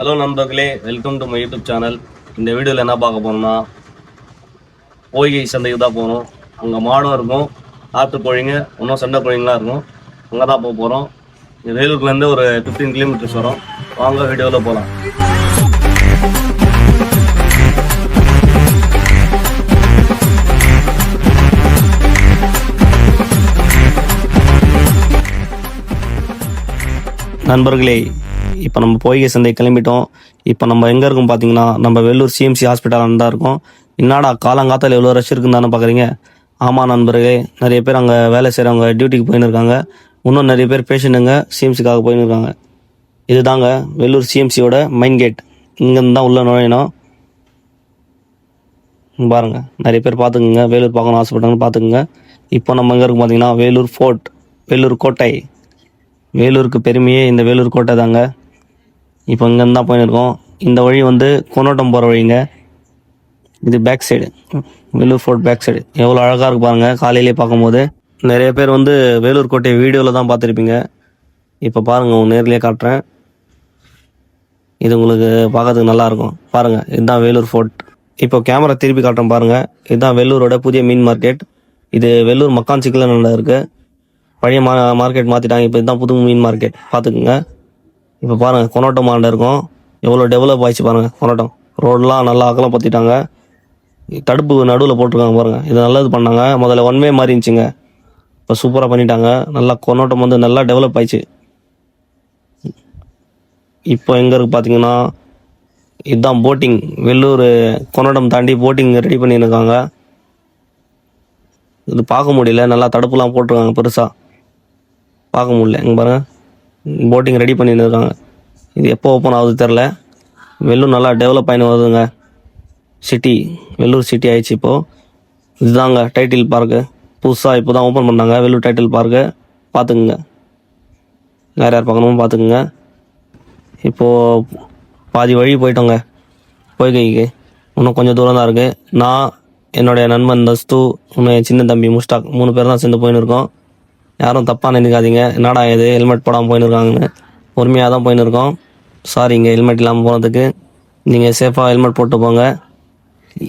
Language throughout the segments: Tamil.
ஹலோ நண்பர்களே welcome to my YouTube channel. இந்த வீடியோவில் என்ன பார்க்க போகிறோம்னா கோழிகை சந்தைக்கு தான் போகணும் அங்கே மாடும் இருக்கும் ஆற்று கோழிங்க இன்னும் சண்டை கோழிங்களாம் இருக்கும். அங்கே தான் போக போகிறோம் வேலூர்லேருந்து ஒரு ஃபிஃப்டீன் கிலோமீட்டர்ஸ் வரும். வாங்க வீடியோவில் போகலாம் நண்பர்களே இப்போ நம்ம பொய்கை சந்தை கிளம்பிட்டோம். இப்போ நம்ம எங்கே இருக்கோம் பார்த்தீங்கன்னா நம்ம வெள்ளூர் சிஎம்சி ஹாஸ்பிட்டல் தான் இருக்கோம். என்னடா காலங்காத்தால் எவ்வளோ ரஷ் இருக்குன்னு தானே பார்க்குறீங்க ஆமாம் நண்பர்களே நிறைய பேர் அங்கே வேலை செய்கிறவங்க டியூட்டிக்கு போயின்னு இருக்காங்க. இன்னும் நிறைய பேர் பேஷண்ட்டுங்க சிஎம்சிக்காக போயின்னு இருக்காங்க. இதுதாங்க வெள்ளூர் சிஎம்சியோட மெயின் கேட் இங்கேருந்து தான் உள்ளே நுழையணும். பாருங்கள் பாருங்க நிறைய பேர் பார்த்துக்குங்க வேலூர் பார்க்கணும் ஆசைப்பட்டாங்கன்னு பார்த்துக்குங்க இப்போ நம்ம எங்கே இருக்கும் பார்த்தீங்கன்னா வேலூர் ஃபோர்ட் வேலூர் கோட்டை. வேலூருக்கு பெருமையே இந்த வேலூர் கோட்டை தாங்க. இப்போ இங்கேருந்து தான் போயின்னு இருக்கோம் இந்த வழி வந்து கொன்னோட்டம் போகிற வழிங்க. இது back side Vellore fort back side எவ்வளோ அழகாக இருக்கு பாருங்கள் காலையிலே பார்க்கும்போது. நிறைய பேர் வந்து வேலூர் கோட்டை வீடியோவில் தான் பார்த்துருப்பீங்க. இப்போ பாருங்கள் நேர்லேயே காட்டுறேன். இது உங்களுக்கு பார்க்கறதுக்கு நல்லா இருக்கும். இதுதான் வேலூர் ஃபோர்ட் இப்போ கேமரா திருப்பி காட்டுறேன் பாருங்கள் இதுதான் வெள்ளூரோட புதிய மீன் மார்க்கெட் இது வெள்ளூர் மக்கான் சிக்கலில் இருக்குது பழைய மா மார்க்கெட் மாற்றிட்டாங்க இப்போ இதுதான் புது மீன் மார்க்கெட் பார்த்துக்குங்க. இப்போ பாருங்க கொனோட்டம் மாண்ட இருக்கும். எவ்வளோ டெவலப் ஆயிடுச்சு பாருங்க கொனோட்டம் ரோடெலாம் நல்லா அகலம் பற்றிட்டாங்க தடுப்பு நடுவில் போட்டிருக்காங்க பாருங்கள் இது நல்லது பண்ணாங்க. முதல்ல ஒன் வே மாதிரி இருந்துச்சுங்க. இப்போ சூப்பராக பண்ணிட்டாங்க. நல்லா கொனோட்டம் வந்து நல்லா டெவலப் ஆயிடுச்சு. இப்போ எங்கே இருக்கு பார்த்தீங்கன்னா இதுதான் போட்டிங் வெள்ளூர் கொனோட்டம் தாண்டி போட்டிங் ரெடி பண்ணியிருக்காங்க. இது பார்க்க முடியல. நல்லா தடுப்புலாம் போட்டிருக்காங்க பெருசாக பார்க்க முடியல. இங்கே பாருங்கள் போட்டிங் ரெடி பண்ணின்னு இருக்காங்க இது எப்போ ஓப்பன் ஆகுது தெரில வெள்ளூர் நல்லா டெவலப் ஆகினு வருதுங்க. சிட்டி வெள்ளூர் சிட்டி ஆயிடுச்சு இப்போது இதுதாங்க டைட்டில் பார்க்கு புதுசாக இப்போ தான் ஓப்பன் பண்ணாங்க வெள்ளூர் டைட்டில் பார்க்கு பார்த்துக்குங்க. யார் யார் பார்க்கணுமோ பார்த்துக்குங்க. இப்போது பாதி வழி போயிட்டோங்க. பொய்கைக்கு. இன்னும் கொஞ்சம் தூரம் தான் இருக்குது நான் என்னுடைய நண்பன் தஸ்து இன்னும் என் சின்ன தம்பி முஸ்டாக் மூணு பேர் தான் சேர்ந்து போயின்னு இருக்கோம். யாரும் தப்பாக நினைக்காதீங்க. என்னடா இது ஹெல்மெட் போடாமல் போயின்னு இருக்காங்கன்னு பொறுமையாக தான் போயின்னு இருக்கோம் இங்கே ஹெல்மெட் இல்லாமல் போனதுக்கு நீங்கள் சேஃபாக ஹெல்மெட் போட்டு போங்க.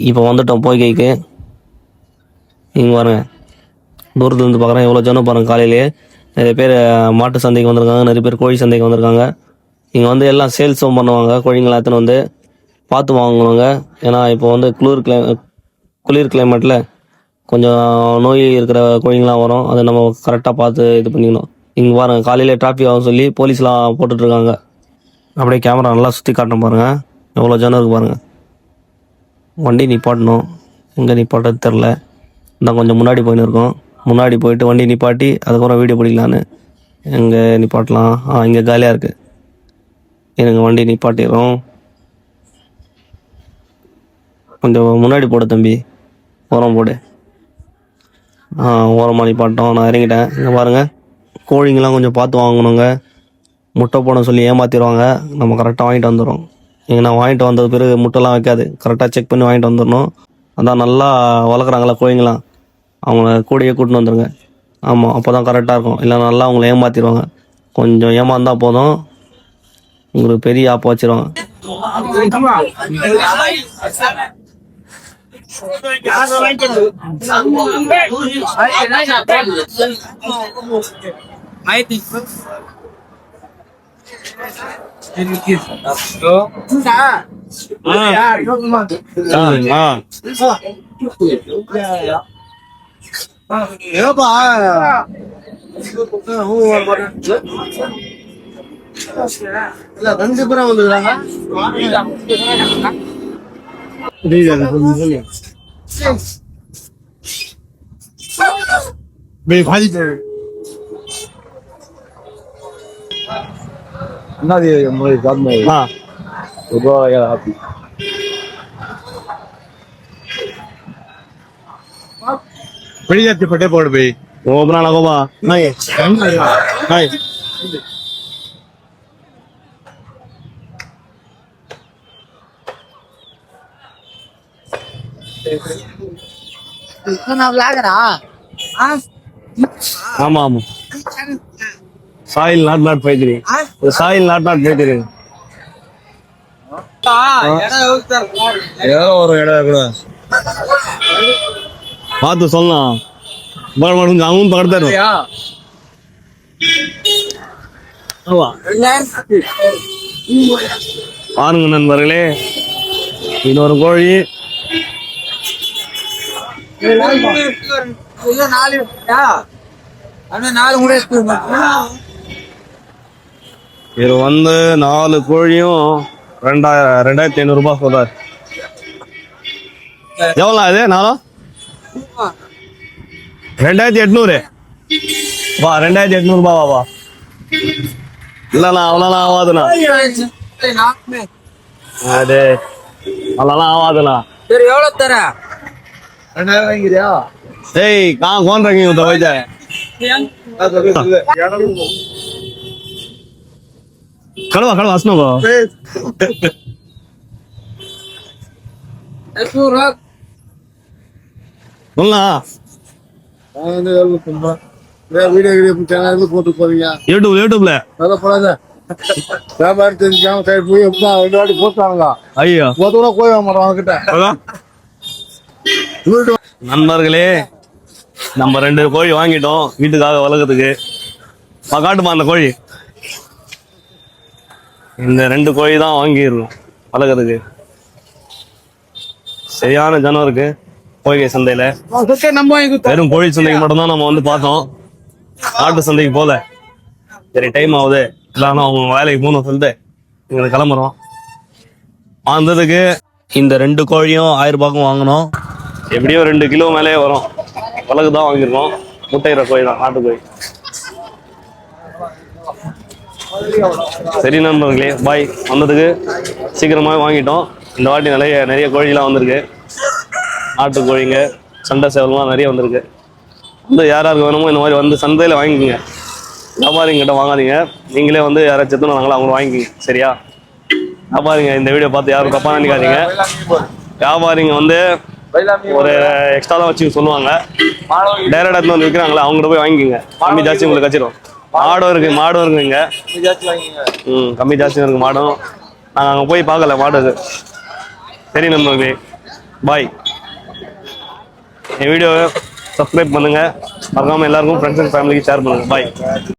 இப்போ வந்துட்டோம் பொய்கைக்கு. இங்கே பாருங்கள் தூரத்துலேருந்து பார்க்குறேன் எவ்வளோ ஜனம் பாருங்க காலையிலேயே நிறைய பேர் மாட்டு சந்தைக்கு வந்திருக்காங்க. நிறைய பேர் கோழி சந்தைக்கு வந்திருக்காங்க. இங்கே வந்து எல்லாம் சேல்ஸும் பண்ணுவாங்க. கோழிங்களை எத்தனை வந்து பார்த்து வாங்குவாங்க. ஏன்னா இப்போ வந்து குளிர் கிளை குளிர் கிளைமேட்டில் கொஞ்சம் நோய் இருக்கிற கோழிங்களாம் வரும். அதை நம்ம கரெக்டாக பார்த்து இது பண்ணிக்கணும். இங்கே பாருங்க காலையில் டிராஃபிக் ஆகும் சொல்லி போலீஸ்லாம் போட்டுட்ருக்காங்க அப்படியே கேமரா நல்லா சுற்றி காட்டணும் பாருங்கள் எவ்வளோ ஜனம் இருக்கு பாருங்கள் வண்டி நிப்பாட்டணும். எங்கே நிப்பாட்டது தெரில நான் கொஞ்சம் முன்னாடி போயின்னு இருக்கோம். முன்னாடி போயிட்டு வண்டி நிப்பாட்டி அதுக்கப்புறம் வீடியோ பிடிக்கலான்னு. எங்கே நிப்பாட்டலாம்? ஆ இங்கே காலியாக இருக்குது எனக்கு வண்டி நிப்பாட்டிடுறோம். கொஞ்சம் முன்னாடி போட தம்பி. உரம் போடு. ஓரமாக நிப்பாட்டோம் நான் இறங்கிட்டேன். இங்கே பாருங்கள் கோழிங்கெல்லாம் கொஞ்சம் பார்த்து வாங்கணுங்க. முட்டை போட சொல்லி ஏமாற்றிடுவாங்க நம்ம கரெக்டாக வாங்கிட்டு வந்துடுறோம். நீங்கள் நான் வாங்கிட்டு வந்தது பிறகு முட்டைலாம் வைக்காது. கரெக்டாக செக் பண்ணி வாங்கிட்டு வந்துடணும். அதான் நல்லா வளர்க்குறாங்களா கோழிங்களாம் அவங்கள கூடையே கூட்டின்னு வந்துடுங்க ஆமாம் அப்போ தான் கரெக்டாக இருக்கும். இல்லை நல்லா அவங்கள ஏமாற்றிடுவாங்க கொஞ்சம் ஏமாந்தா போதும். உங்களுக்கு பெரிய ஆப்பை வச்சிருவாங்க. माहिती रणजी ब्राउन ரெண்டு பேரும் வந்துருக்காங்க என்னது முறை காரணம் ஆ ரூபாய் ஹாப்பி வெளியாத்தி பட்டே போடு போய் ஓபனா லகோபா நாய் நாய் நான் ஆமா ஆமா. சாயில் நாட் நாட் போய்க்கிறீங்க சாயில் நாட் நாட் போய்க்கிறீங்க ஏதோ ஒரு இடம் கூட. பார்த்து சொல்லலாம். பாரு, கொஞ்சம் அவனும் பக்கத்துல பாருங்க நண்பர்களே இன்னொரு கோழி. இது வந்து நாலு கோழியும் ரெண்டாயிரம் ரெண்டாயிரத்தி ஐநூறு ரூபாய் சொல்றாரு. எவ்வளோ இது நாலும் ரெண்டாயிரத்தி எட்நூறு. வா ரெண்டாயிரத்தி எட்நூறு ரூபாவா வா இல்லண்ணா அவ்வளோலாம் ஆகாதுண்ணா அது அவ்வளோலாம் ஆகாதுண்ணா சரி எவ்வளவு தர? ரெண்டாயிரம் வாங்கிறியா ஏய் கோன் ரங்கிங் உத்த வைஜா கழுவா கழுவா அஸ்னோகோ எட்நூறு சொல்லலாம் வீடியோ வீடியோ சேனல் போட்டு போறீங்க. யூடியூப் யூடியூப்ல நல்லா போடாத. வியாபாரம் தெரிஞ்சுக்காம போய் எப்பா ரெண்டு வாட்டி போட்டானுங்க. ஐயோ. போய் மாட்டோம் அவன்கிட்ட. நண்பர்களே நம்ம ரெண்டு கோழி வாங்கிட்டோம் வீட்டுக்காக வளர்க்கறதுக்கு. பா, காட்டுமா அந்த கோழி? இந்த ரெண்டு கோழி தான் வாங்கிடுறோம் வளர்க்கறதுக்கு. சரியான ஜனம் இருக்கு கோழிகை சந்தையில. வெறும் கோழி சந்தைக்கு மட்டும்தான் நம்ம வந்து பார்த்தோம். ஆட்டு சந்தைக்கு போல. சரி டைம் ஆகுது. இல்லைன்னா அவங்க வேலைக்கு போகணும் சொல்லிட்டு இங்க கிளம்புறோம். வந்ததுக்கு இந்த ரெண்டு கோழியும் ஆயிரம் ரூபாய்க்கும் வாங்கினோம். எப்படியோ ரெண்டு கிலோ மேலே வரும். வழக்கு தான் வாங்கியிருக்கோம். முட்டையிற கோழி தான் நாட்டு கோழி. சரி நண்பர்களே பாய். வந்ததுக்கு சீக்கிரமாகவே வாங்கிட்டோம். இந்த வாட்டி நிறைய நிறைய கோழிலாம் வந்திருக்கு. நாட்டு கோழிங்க சண்டை சேவல்லாம் நிறைய வந்திருக்கு. வந்து யார் யாருக்கு வேணுமோ இந்த மாதிரி வந்து சந்தையில் வாங்கிக்கோங்க. வியாபாரிங்கிட்ட வாங்காதீங்க. நீங்களே வந்து யாராச்சும் எத்தனை நாங்களும் அவங்கள வாங்கிக்கோங்க. சரியா? வியாபாரிங்க இந்த வீடியோ பார்த்து யாரும் தப்பாக நினைக்காதீங்க. வியாபாரிங்க வந்து ஒரு எக்ஸ்ட்ரா தான் வச்சு சொல்லுவாங்க. டைரக்டாக எடுத்து வந்து விற்கிறாங்களே அவங்ககிட்ட போய் வாங்கிக்கோங்க. கம்மி ஜாஸ்தி உங்களுக்கு கச்சிடும் மாடும் இருக்கு மாடும் இருக்குங்க. ம் கம்மி ஜாஸ்தியும் இருக்கு மாடும். நாங்கள் அங்கே போய் பார்க்கல மாடு இருக்கு சரி நண்பர்களே பாய் என் வீடியோவை சப்ஸ்கிரைப் பண்ணுங்க. மறக்காம எல்லாருக்கும் ஃப்ரெண்ட்ஸ் அண்ட் ஃபேமிலிக்கு ஷேர் பண்ணுங்க. பாய்